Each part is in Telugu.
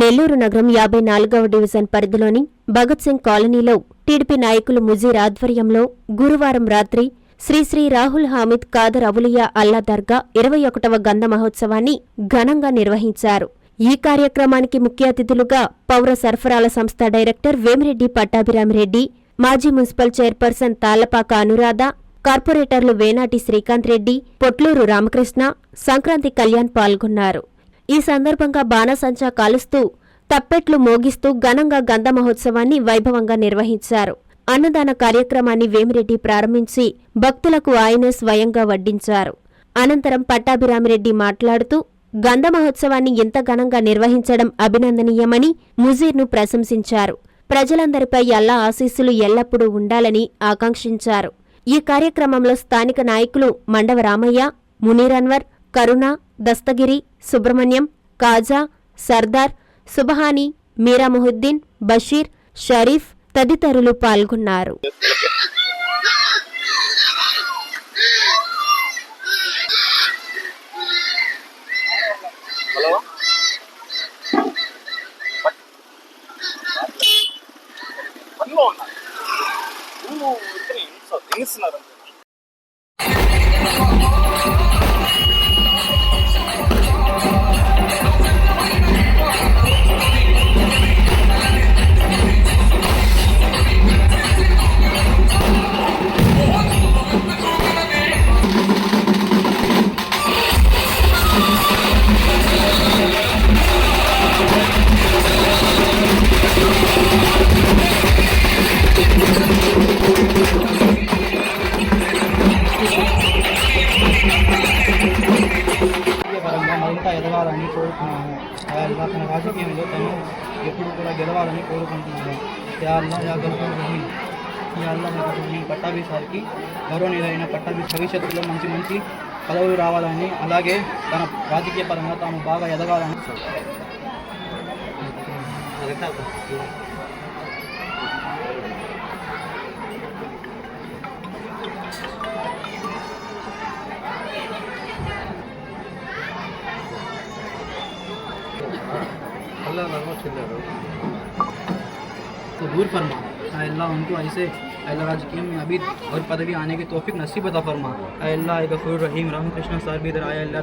నెల్లూరు నగరం యాభై నాలుగవ డివిజన్ పరిధిలోని భగత్ సింగ్ కాలనీలో టీడీపీ నాయకులు ముజీర్ ఆధ్వర్యంలో గురువారం రాత్రి శ్రీశ్రీ రాహుల్ హామిద్ కాదర్ అవులియా అల్లా దర్గా ఇరవై ఒకటవ గంధ మహోత్సవాన్ని ఘనంగా నిర్వహించారు. ఈ కార్యక్రమానికి ముఖ్య అతిథులుగా పౌర సరఫరాల సంస్థ డైరెక్టర్ వేమిరెడ్డి పట్టాభిరామిరెడ్డి మాజీ మున్సిపల్ చైర్పర్సన్ తాళ్ళపాక అనురాధ కార్పొరేటర్లు వేనాటి శ్రీకాంత్ రెడ్డి పొట్లూరు రామకృష్ణ సంక్రాంతి కళ్యాణ్ పాల్గొన్నారు. ఈ సందర్భంగా బాణసంచా కాలుస్తూ తప్పెట్లు మోగిస్తూ ఘనంగా గంధ మహోత్సవాన్ని వైభవంగా నిర్వహించారు. అన్నదాన కార్యక్రమాన్ని వేమిరెడ్డి ప్రారంభించి భక్తులకు ఆయనే స్వయంగా వడ్డించారు. అనంతరం పట్టాభిరామిరెడ్డి మాట్లాడుతూ గంధ మహోత్సవాన్ని ఇంత ఘనంగా నిర్వహించడం అభినందనీయమని ముజీర్ను ప్రశంసించారు. ప్రజలందరిపై అల్లా ఆశీస్సులు ఎల్లప్పుడూ ఉండాలని ఆకాంక్షించారు. ఈ కార్యక్రమంలో స్థానిక నాయకులు మండవ రామయ్య మునీరన్వర్ కరుణ దస్తగిరి సుబ్రహ్మణ్యం కాజా సర్దార్ సుబహాని మీరా మొహుద్దీన్ బషీర్ షరీఫ్ తదితరులు పాల్గొన్నారు. ఎప్పుడు కూడా గెలవాలని కోరుకుంటున్నాను. యా అల్లా యా గల్ఫర్ రహీం. యా అల్లా యా పట్టాభి సార్కి గౌరవనీయులైన పట్టాభి భవిష్యత్తులో మంచి మంచి పదవులు రావాలని అలాగే తన రాజకీయ పరంగా తాము బాగా ఎదగాలని. चिल्लारो तो फरमा। अल्लाह उनको ऐसे अल्लाह राजकीय में अभी और पदवी आने की तोफ़ी नसीब अता फरमा। अल्लाह गफूर रहीम राम कृष्ण सर भी इधर आया अल्लाह।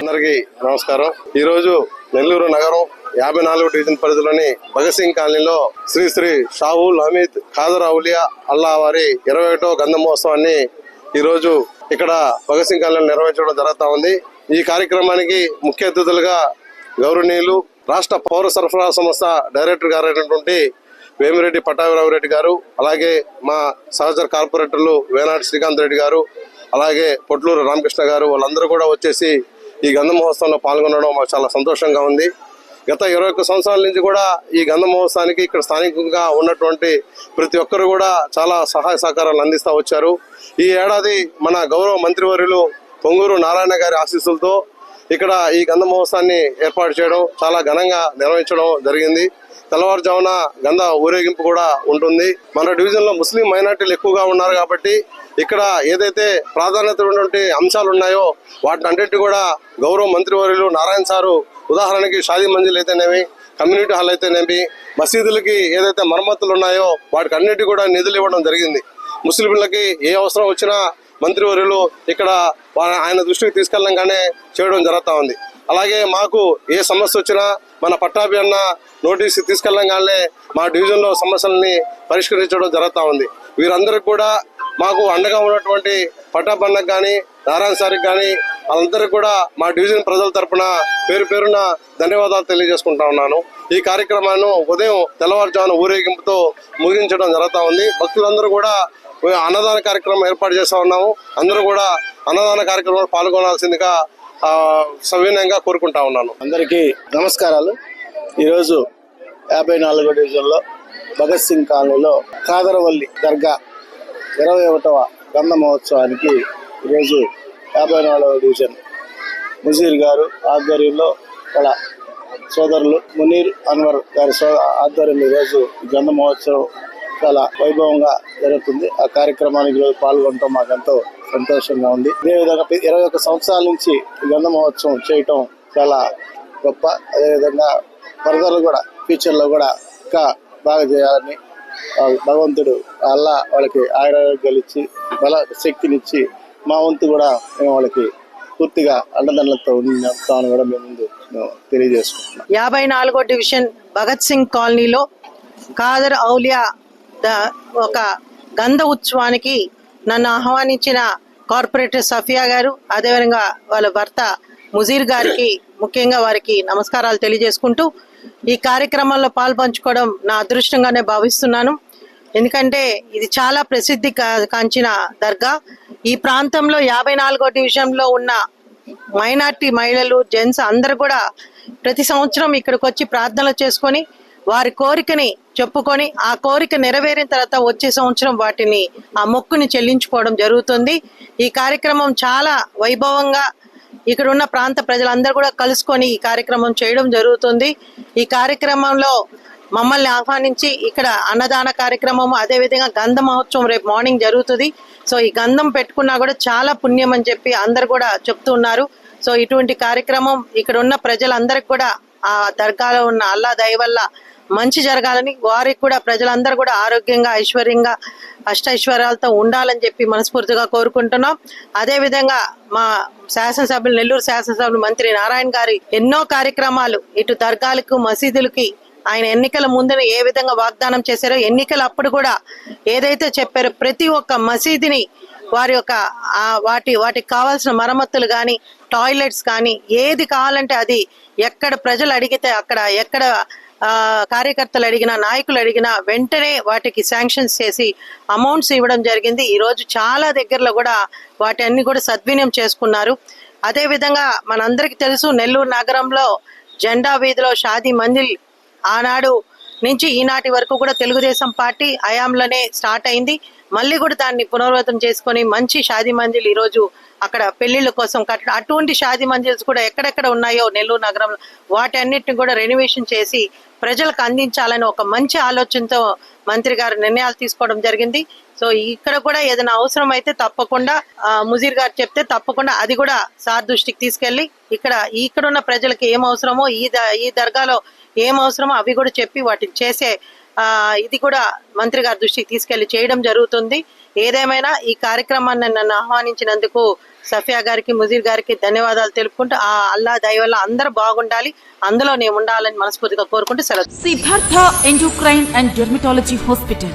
అందరికీ నమస్కారం. ఈ రోజు నెల్లూరు నగరం యాభై నాలుగు డివిజన్ పరిధిలోని భగత్ సింగ్ కాలనీలో శ్రీ శ్రీ షాహుల్ హమీద్ ఖాదర్ అవులియా అల్లా వారి ఇరవై ఒకటో గంధ మహోత్సవాన్ని ఈ రోజు ఇక్కడ భగత్ సింగ్ కాలనీలో నిర్వహించడం జరుగుతా ఉంది. ఈ కార్యక్రమానికి ముఖ్య అతిథులుగా గౌరవనీయులు రాష్ట్ర పౌర సరఫరా సంస్థ డైరెక్టర్ గారు అయినటువంటి వేమిరెడ్డి పట్టాభిరామరెడ్డి గారు అలాగే మా సహచర కార్పొరేటర్లు వేనాటి శ్రీకాంత్ రెడ్డి గారు అలాగే పొట్లూరు రామకృష్ణ గారు వాళ్ళందరూ కూడా వచ్చేసి ఈ గంధ మహోత్సవంలో పాల్గొనడం మాకు చాలా సంతోషంగా ఉంది. గత ఇరవై ఒక్క సంవత్సరాల నుంచి కూడా ఈ గంధ మహోత్సవానికి ఇక్కడ స్థానికంగా ఉన్నటువంటి ప్రతి ఒక్కరు కూడా చాలా సహాయ సహకారాలు అందిస్తూ వచ్చారు. ఈ ఏడాది మన గౌరవ మంత్రివర్యులు పొంగూరు నారాయణ గారి ఆశీస్సులతో ఇక్కడ ఈ గంధ మహోత్సవాన్ని ఏర్పాటు చేయడం చాలా ఘనంగా నిర్వహించడం జరిగింది. తెల్లవారుజామున గంధ ఊరేగింపు కూడా ఉంటుంది. మన డివిజన్లో ముస్లిం మైనార్టీలు ఎక్కువగా ఉన్నారు కాబట్టి ఇక్కడ ఏదైతే ప్రాధాన్యత ఉన్నటువంటి అంశాలు ఉన్నాయో వాటిని అన్నిటి కూడా గౌరవ మంత్రివర్యులు నారాయణ సారు ఉదాహరణకి షాదీ మంజిల్ అయితేనేమి కమ్యూనిటీ హాల్ అయితేనేమి మసీదులకి ఏదైతే మరమ్మతులు ఉన్నాయో వాటికి అన్నిటి కూడా నిధులు ఇవ్వడం జరిగింది. ముస్లింలకి ఏ అవసరం వచ్చినా మంత్రివర్యులు ఇక్కడ ఆయన దృష్టికి తీసుకెళ్ళంగానే చేయడం జరుగుతూ ఉంది. అలాగే మాకు ఏ సమస్య వచ్చినా మన పట్టాభి అన్న నోటీస్ తీసుకెళ్ళగానే మా డివిజన్లో సమస్యల్ని పరిష్కరించడం జరుగుతూ ఉంది. వీరందరికీ కూడా మాకు అండగా ఉన్నటువంటి పట్టాభన్నకు కానీ నారాయణ సార్కి కానీ వాళ్ళందరికీ కూడా మా డివిజన్ ప్రజల తరపున పేరు పేరున ధన్యవాదాలు తెలియజేసుకుంటా ఉన్నాను. ఈ కార్యక్రమాన్ని ఉదయం తెల్లవారుజామున ఊరేగింపుతో ముగించడం జరుగుతూ ఉంది. భక్తులందరూ కూడా అన్నదాన కార్యక్రమం ఏర్పాటు చేస్తా ఉన్నాము. అందరూ కూడా అన్నదాన కార్యక్రమంలో పాల్గొనాల్సిందిగా సవినయంగా కోరుకుంటా ఉన్నాను. అందరికీ నమస్కారాలు. ఈరోజు యాభై నాలుగో డివిజన్లో భగత్ సింగ్ కాలనీలో కాదరవల్లి దర్గా ఇరవై ఒకటవ గంధ మహోత్సవానికి ఈరోజు యాభై నాలుగవ డివిజన్ ముజీర్ గారు ఆధ్వర్యంలో వాళ్ళ సోదరులు మునీర్ అన్వర్ గారి సో ఆధ్వర్యంలో ఈరోజు గంధ మహోత్సవం చాలా వైభవంగా జరుగుతుంది. ఆ కార్యక్రమానికి ఈరోజు పాల్గొనడం మాకు ఎంతో సంతోషంగా ఉంది. అదేవిధంగా ఇరవై ఒక్క సంవత్సరాల నుంచి గంధ మహోత్సవం చేయటం చాలా గొప్ప. అదేవిధంగా ఫర్దర్ కూడా ఫ్యూచర్లో కూడా ఇంకా బాగా చేయాలని భగవంతుడు అల్లా వాళ్ళకి ఆయురారోగ్యాలు ఇచ్చి బల శక్తినిచ్చి మా వంతు కూడా మేము వాళ్ళకి పూర్తిగా అండదండలతో ఉన్నాను కూడా మేము ముందు మేము తెలియజేసుకుంటున్నాం. యాభై నాలుగో డివిజన్ భగత్ సింగ్ కాలనీలో కాదర్ ఔలియా ఒక గంధ ఉత్సవానికి నన్ను ఆహ్వానించిన కార్పొరేటర్ సఫియా గారు అదేవిధంగా వాళ్ళ భర్త ముజీర్ గారికి ముఖ్యంగా వారికి నమస్కారాలు తెలియజేసుకుంటూ ఈ కార్యక్రమంలో పాల్పంచుకోవడం నా అదృష్టంగానే భావిస్తున్నాను. ఎందుకంటే ఇది చాలా ప్రసిద్ధి కా- కాంచిన దర్గా. ఈ ప్రాంతంలో యాభై నాలుగో డివిజన్లో ఉన్న మైనార్టీ మహిళలు జెంట్స్ అందరు కూడా ప్రతి సంవత్సరం ఇక్కడికి వచ్చి ప్రార్థనలు చేసుకొని వారి కోరికని చెప్పుకొని ఆ కోరిక నెరవేరిన తర్వాత వచ్చే సంవత్సరం వాటిని ఆ మొక్కుని చెల్లించుకోవడం జరుగుతుంది. ఈ కార్యక్రమం చాలా వైభవంగా ఇక్కడ ఉన్న ప్రాంత ప్రజలందరూ కూడా కలుసుకొని ఈ కార్యక్రమం చేయడం జరుగుతుంది. ఈ కార్యక్రమంలో మమ్మల్ని ఆహ్వానించి ఇక్కడ అన్నదాన కార్యక్రమం అదేవిధంగా గంధ మహోత్సవం రేపు మార్నింగ్ జరుగుతుంది. సో ఈ గంధం పెట్టుకున్నా కూడా చాలా పుణ్యం అని చెప్పి అందరు కూడా చెప్తూ ఉన్నారు. సో ఇటువంటి కార్యక్రమం ఇక్కడ ఉన్న ప్రజలందరికి కూడా ఆ దర్గాలో ఉన్న అల్లా దయ వల్ల మంచి జరగాలని వారికి కూడా ప్రజలందరూ కూడా ఆరోగ్యంగా ఐశ్వర్యంగా అష్టైశ్వర్యాలతో ఉండాలని చెప్పి మనస్ఫూర్తిగా కోరుకుంటున్నాం. అదే విధంగా మా శాసనసభ్యులు నెల్లూరు శాసనసభ్యులు మంత్రి నారాయణ గారి ఎన్నో కార్యక్రమాలు ఇటు దర్గాలకు మసీదులకి ఆయన ఎన్నికల ముందున ఏ విధంగా వాగ్దానం చేశారో ఎన్నికల అప్పుడు కూడా ఏదైతే చెప్పారో ప్రతి ఒక్క మసీదుని వారి యొక్క వాటి వాటికి కావాల్సిన మరమ్మతులు కానీ టాయిలెట్స్ కానీ ఏది కావాలంటే అది ఎక్కడ ప్రజలు అడిగితే అక్కడ ఎక్కడ కార్యకర్తలు అడిగినా నాయకులు అడిగినా వెంటనే వాటికి శాంక్షన్స్ చేసి అమౌంట్స్ ఇవ్వడం జరిగింది. ఈరోజు చాలా దగ్గరలో కూడా వాటి అన్ని కూడా సద్వినియం చేసుకున్నారు. అదేవిధంగా మనందరికీ తెలుసు నెల్లూరు నగరంలో జెండా వీధిలో షాదీ మందిల్ ఆనాడు నుంచి ఈనాటి వరకు కూడా తెలుగుదేశం పార్టీ హయాంలోనే స్టార్ట్ అయింది. మళ్ళీ కూడా దాన్ని పునరావృతం చేసుకొని మంచి షాదీ మంజిల్ ఈ రోజు అక్కడ పెళ్ళిళ్ళ కోసం కట్టడం అటువంటి షాదీ మంజిల్స్ కూడా ఎక్కడెక్కడ ఉన్నాయో నెల్లూరు నగరంలో వాటన్నిటిని కూడా రెనోవేషన్ చేసి ప్రజలకు అందించాలని ఒక మంచి ఆలోచనతో మంత్రి గారు నిర్ణయాలు తీసుకోవడం జరిగింది. సో ఇక్కడ కూడా ఏదైనా అవసరం అయితే తప్పకుండా ముజీర్ గారు చెప్తే తప్పకుండా అది కూడా సార్ దృష్టికి తీసుకెళ్ళి ఇక్కడ ఇక్కడ ఉన్న ప్రజలకు ఏం అవసరమో ఈ ద- ఈ దర్గాలో ఏం అవసరమో అవి కూడా చెప్పి వాటిని చేసే ఇది కూడా మంత్రి గారి దృష్టికి తీసుకెళ్ళి చేయడం జరుగుతుంది. ఏదేమైనా ఈ కార్యక్రమాన్ని నన్ను ఆహ్వానించినందుకు సఫియా గారికి ముజీర్ గారికి ధన్యవాదాలు తెలుపుకుంటూ ఆ అల్లా దయ వల్ల అందరూ బాగుండాలి. అందులో నేను ఉండాలని మనస్ఫూర్తిగా కోరుకుంటూ సెలవు. Siddhartha endocrine and dermatology hospital